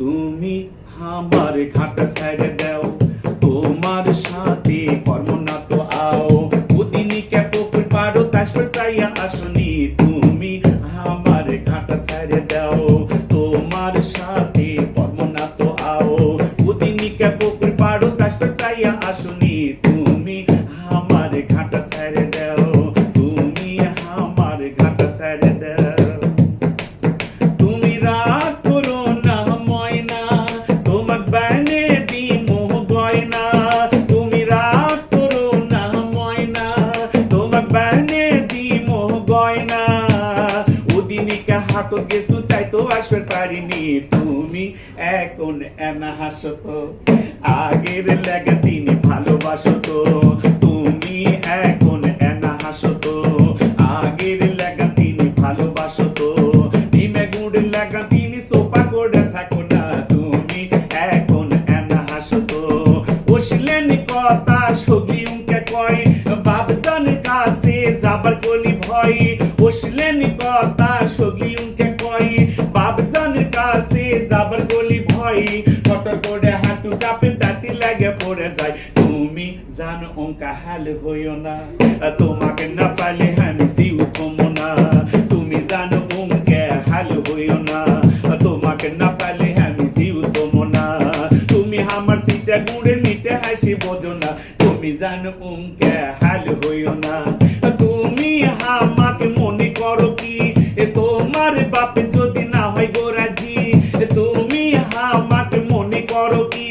তুমি আমার ঘাটা ছেড়ে দাও, তোমার সাথে কর্ম না তো আও। উদিনী কে পুকুর পারো তাসপর চাইয়া আসনি, তুমি আমার ঘাটা ছেড়ে দাও, তোমার সাথে কর্ম না তো আও। উদিনী কে পুকুর পারো তাসপর চাইয়া আসনি হাতো গেছু, তাই তো আসবে পারিনি। তুমি এখন এনা হাসো তো, আগের লাগে তিনি তো। তুমি এখন এনা হাসো তো, আগের লাগা তিনি তো। ডিমে গুড় লাগা তিনি সোপা করে থাকো না। তুমি এখন এনা হাসো তো। বসলেন কথা সগি উনকে কয় বাবজান কাছে যাবার কলি ভয়। বসলেন কথা সগি উনকে কয় বাবজান কাছে যাবার কলি ভয়। কটর করে হাঁটু কাপে, তাতি লাগে পড়ে যায়। তুমি জানো অঙ্কা হাল হইও না, তোমাকে না পালে আমি জিউ কমো না। তুমি জানো অঙ্কে হাল হইও না, তোমাকে না পালে আমি জিউ না। তুমি আমার সিটে গুড়ে নিতে হাসি বোঝো না তুমি জানো অঙ্কে হাল হইও না। তুমি আমাকে মনে করো কি? তোমার বাপে যদি না হয় গোরাজি তুমি আমাকে মনে করো কি?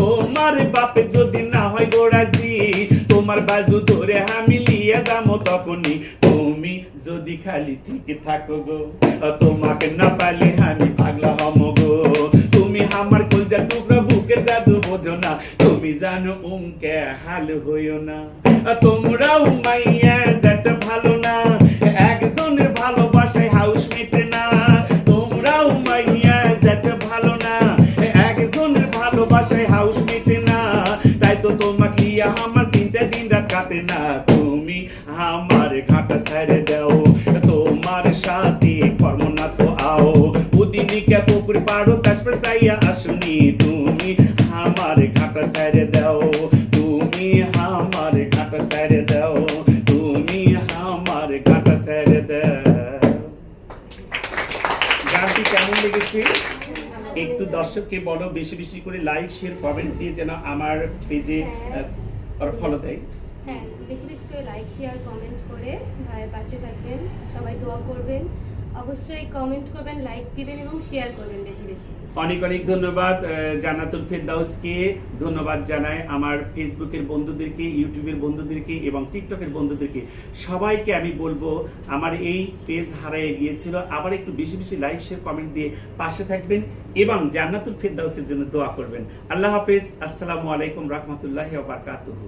তোমার বাপে যদি না হয় গোরাজি তোমার বাজু ধরে আমি লিয়ে যাব তখনই। তুমি যদি খালি ঠিক থাকো গো, তোমাকে না পালে আমি পাগলা হাল হইও না। তোমরাও মাইয়া ভালো না। একজনের ভালোবাসায় হাউস মেটে না। তোমরাও মাইয়া ভালো না। একজনের ভালোবাসায় হাউস মেটে না। তাই তো তোমাকে আমার চিন্তা দিন রাত কাটে না। তুমি আমার ঘাটা ছেড়ে দাও। তোমার সাথে আও। উদিনিকে পুকুর পাড়ো তাসপর চাইয়া আসুনি। তুমি দাও তুমি আমার কাটা ছেড়ে দাও। গানটি কেমন লেগেছে? একটু দর্শককে বলো বেশি বেশি করে লাইক শেয়ার কমেন্ট দিয়ে যেন আমার পেজে ফলো দেয়। হ্যাঁ বেশি বেশি করে লাইক শেয়ার কমেন্ট করে পাশে থাকবেন। সবাই দোয়া করবেন। অবশ্যই কমেন্ট করবেন লাইক দিবেন এবং শেয়ার করবেন বেশি বেশি। অনেক অনেক ধন্যবাদ জান্নাতুল ফেরদাউসকে। ধন্যবাদ জানাই আমার ফেসবুকের বন্ধুদেরকে ইউটিউবের বন্ধুদেরকে এবং টিকটকের বন্ধুদেরকে। সবাইকে আমি বলব, আমার এই পেজ হারায় গিয়েছিল। আবার একটু বেশি বেশি লাইক শেয়ার কমেন্ট দিয়ে পাশে থাকবেন এবং জান্নাতুল ফেরদাউসের জন্য দোয়া করবেন। আল্লাহ হাফেজ, আসসালামু আলাইকুম রহমতুল্লাহ বারকাতুহু।